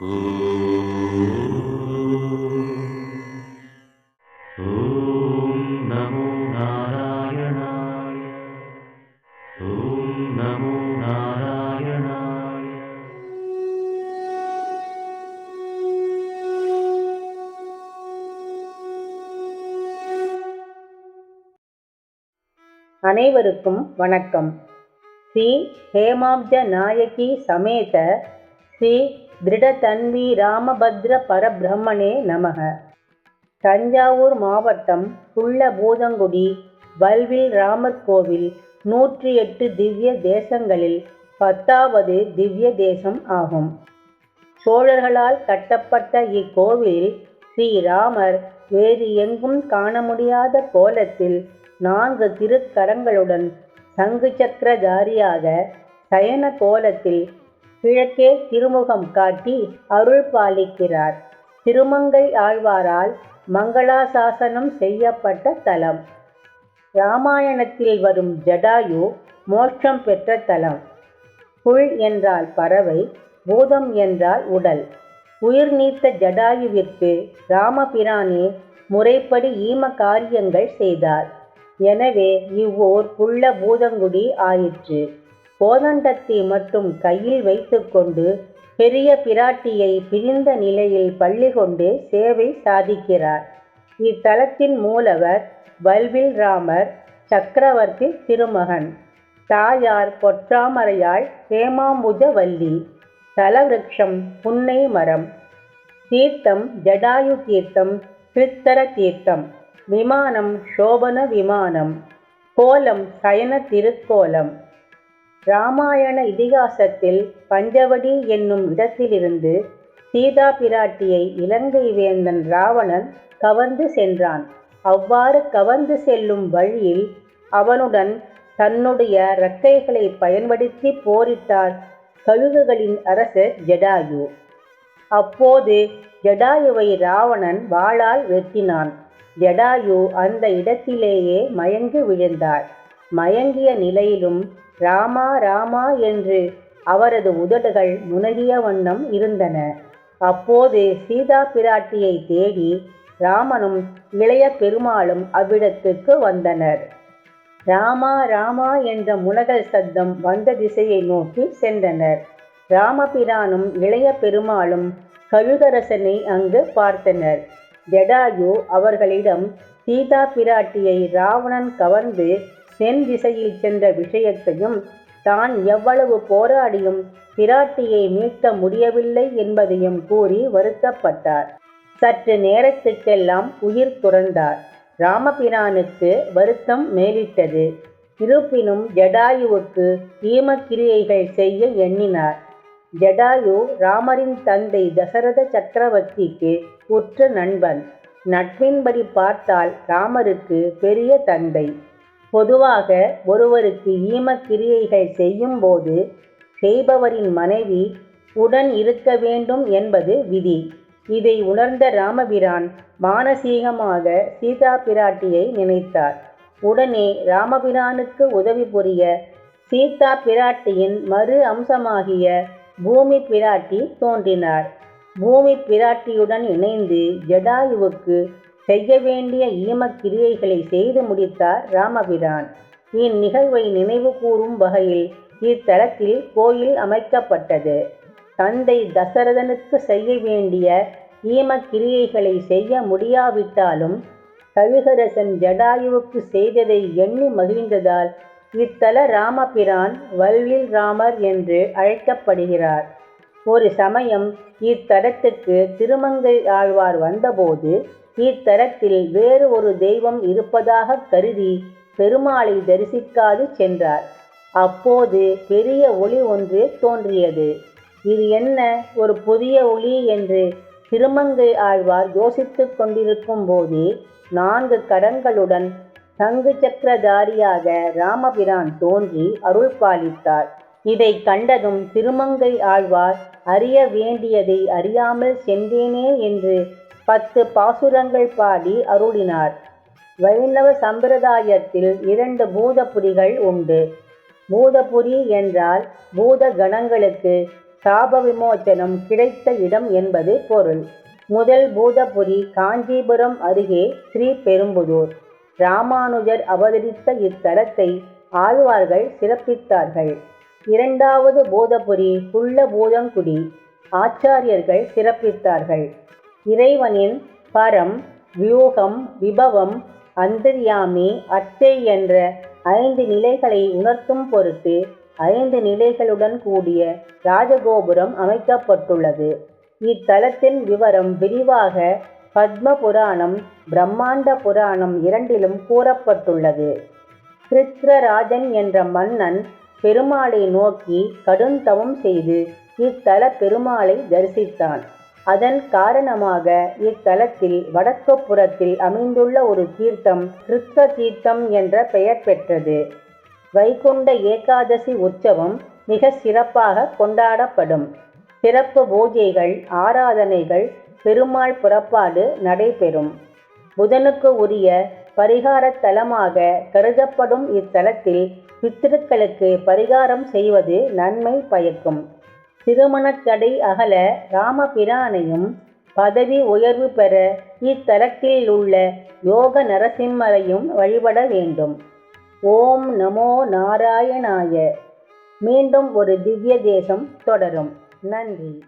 அனைவருக்கும் வணக்கம். ஸ்ரீ ஹேமாப்ஜ நாயகி சமேத ஸ்ரீ திருடதன்வி ராமபத்ர பரபிரம்மணே நமக. தஞ்சாவூர் மாவட்டம் புள்ளபூதங்குடி வல்வில் ராமர் கோவில் நூற்றி எட்டு திவ்ய தேசங்களில் பத்தாவது திவ்ய தேசம் ஆகும். சோழர்களால் கட்டப்பட்ட இக்கோவில் ஸ்ரீராமர் வேறு எங்கும் காண முடியாத கோலத்தில் நான்கு திருக்கரங்களுடன் சங்கு சக்கரதாரியாக சயன கோலத்தில் கிழக்கே திருமுகம் காட்டி அருள் பாலிக்கிறார். திருமங்கை ஆழ்வாரால் மங்களாசாசனம் செய்யப்பட்ட தலம். ராமாயணத்தில் வரும் ஜடாயு மோட்சம் பெற்ற தலம். புல் என்றால் பறவை பூதம் என்றால் உடல். உயிர் நீத்த ஜடாயுவிற்கு ராமபிரானே முறைப்படி ஈம காரியங்கள் செய்தார். எனவே இவ்வோர் புள்ள பூதங்குடி ஆயிற்று. கோதண்டத்தை மட்டும் கையில் வைத்துக்கொண்டு பெரிய பிராட்டியை பிரிந்த நிலையில் பள்ளி கொண்டு சேவை சாதிக்கிறார். இத்தலத்தின் மூலவர் வல்வில் ராமர் சக்கரவர்த்தி திருமகன். தாயார் பொற்றாமரையாள் ஹேமாம்புஜவல்லி. தலவிருட்சம் புன்னை மரம். தீர்த்தம் ஜடாயு தீர்த்தம் கிருத்தர தீர்த்தம் விமானம் சோபன விமானம். கோலம் சயன திருக்கோலம். ராமாயண இதிகாசத்தில் பஞ்சவடி என்னும் இடத்திலிருந்து சீதா பிராட்டியை இலங்கை வேந்தன் ராவணன் கவர்ந்து சென்றான். அவ்வாறு கவர்ந்து செல்லும் வழியில் அவனுடன் தன்னுடைய இறக்கைகளை பயன்படுத்தி போரிட்டார் கழுகுகளின் அரசர் ஜடாயு. அப்போது ஜடாயுவை ராவணன் வாளால் வெட்டினான். ஜடாயு அந்த இடத்திலேயே மயங்கி விழுந்தார் மயங்கிய நிலையிலும் ராமா ராமா என்று அவரது உதடுகள் முனகிய வண்ணம் இருந்தன. அப்போது சீதா பிராட்டியை தேடி ராமனும் இளைய பெருமாளும் அவ்விடத்துக்கு வந்தனர். ராமா ராமா என்ற முனகல் சத்தம் வந்த திசையை நோக்கி சென்றனர். ராமபிரானும் இளைய பெருமாளும் கழுகரசனை அங்கு பார்த்தனர். ஜடாயு அவர்களிடம் சீதா பிராட்டியை ராவணன் கவர்ந்து தென் திசையில் சென்ற விஷயத்தையும் தான் எவ்வளவு போராடியும் பிராட்டியை மீட்க முடியவில்லை என்பதையும் கூறி வருத்தப்பட்டார். சற்று நேரத்துக்கெல்லாம் உயிர் துறந்தார். ராமபிரானுக்கு வருத்தம் மேலிட்டது. இருப்பினும் ஜடாயுவுக்கு ஈமக்கிரியைகள் செய்ய எண்ணினார். ஜடாயு ராமரின் தந்தை தசரத சக்கரவர்த்திக்கு உற்ற நண்பன். நட்பின்படி பார்த்தால் ராமருக்கு பெரிய தந்தை. பொதுவாக ஒருவருக்கு ஈமக்கிரியைகள் செய்யும் போது செய்பவரின் மனைவி உடன் இருக்க வேண்டும் என்பது விதி. இதை உணர்ந்த ராமபிரான் மானசீகமாக சீதா பிராட்டியை நினைத்தார். உடனே ராமபிரானுக்கு உதவி புரிய சீதா பிராட்டியின் மறு அம்சமாகிய பூமி பிராட்டி தோன்றினார். பூமி பிராட்டியுடன் இணைந்து ஜடாயுவுக்கு செய்ய வேண்டிய ஈமக்கிரியைகளை செய்து முடித்தார் ராமபிரான். இந்நிகழ்வை நினைவு கூறும் வகையில் இத்தலத்தில் கோயில் அமைக்கப்பட்டது. தந்தை தசரதனுக்கு செய்ய வேண்டிய ஈமக்கிரியைகளை செய்ய முடியாவிட்டாலும் கழுகரசன் ஜடாயுவுக்கு செய்ததை எண்ணி மகிழ்ந்ததால் இத்தல ராமபிரான் வல்வில் ராமர் என்று அழைக்கப்படுகிறார். ஒரு சமயம் இத்தலத்துக்கு திருமங்கை ஆழ்வார் வந்தபோது இத்தலத்தில் வேறு ஒரு தெய்வம் இருப்பதாக கருதி பெருமாளை தரிசிக்காது சென்றார். அப்போது பெரிய ஒளி ஒன்று தோன்றியது. இது என்ன? ஒரு புதிய ஒளி என்று திருமங்கை ஆழ்வார் யோசித்துக் கொண்டிருக்கும் போதே நான்கு கடங்களுடன் சங்கு சக்கரதாரியாக ராமபிரான் தோன்றி அருள் பாலித்தார். இதை கண்டதும் திருமங்கை ஆழ்வார் அறிய வேண்டியதை அறியாமல் சென்றேனே என்று பத்து பாசுரங்கள் பாடி அருளினார். வைணவ சம்பிரதாயத்தில் இரண்டு பூதபுரிகள் உண்டு. பூதபுரி என்றால் பூத கணங்களுக்கு சாப விமோச்சனம் கிடைத்த இடம் என்பது பொருள். முதல் பூதபுரி காஞ்சிபுரம் அருகே ஸ்ரீ பெரும்புதூர். ராமானுஜர் அவதரித்த இத்தலத்தை ஆழ்வார்கள் சிறப்பித்தார்கள். இரண்டாவது பூதபுரி புள்ள பூதங்குடி. ஆச்சாரியர்கள் சிறப்பித்தார்கள். இறைவனின் பரம் வியூகம் விபவம் அந்தர்யாமி அச்சை என்ற ஐந்து நிலைகளை உணர்த்தும் பொருட்டு ஐந்து நிலைகளுடன் கூடிய ராஜகோபுரம் அமைக்கப்பட்டுள்ளது. இத்தலத்தின் விவரம் விரிவாக பத்ம புராணம் பிரம்மாண்ட புராணம் இரண்டிலும் கூறப்பட்டுள்ளது. கிருத்ரராஜன் என்ற மன்னன் பெருமாளை நோக்கி கடுந்தவம் செய்து இத்தல பெருமாளை தரிசித்தான். அதன் காரணமாக இத்தலத்தில் வடக்கு புறத்தில் அமைந்துள்ள ஒரு தீர்த்தம் கிருத்த தீர்த்தம் என்ற பெயர் பெற்றது. வைகுண்ட ஏகாதசி உற்சவம் மிக சிறப்பாக கொண்டாடப்படும். சிறப்பு பூஜைகள் ஆராதனைகள் பெருமாள் புறப்பாடு நடைபெறும். புதனுக்கு உரிய பரிகார தலமாக கருதப்படும் இத்தலத்தில் பித்திருக்களுக்கு பரிகாரம் செய்வது நன்மை பயக்கும். திருமணத்தடை அகல ராமபிரானையும் பதவி உயர்வு பெற இத்தலத்தில் உள்ள யோக நரசிம்மரையும் வழிபட வேண்டும். ஓம் நமோ நாராயணாய. மீண்டும் ஒரு திவ்ய தேசம் தொடரும். நன்றி.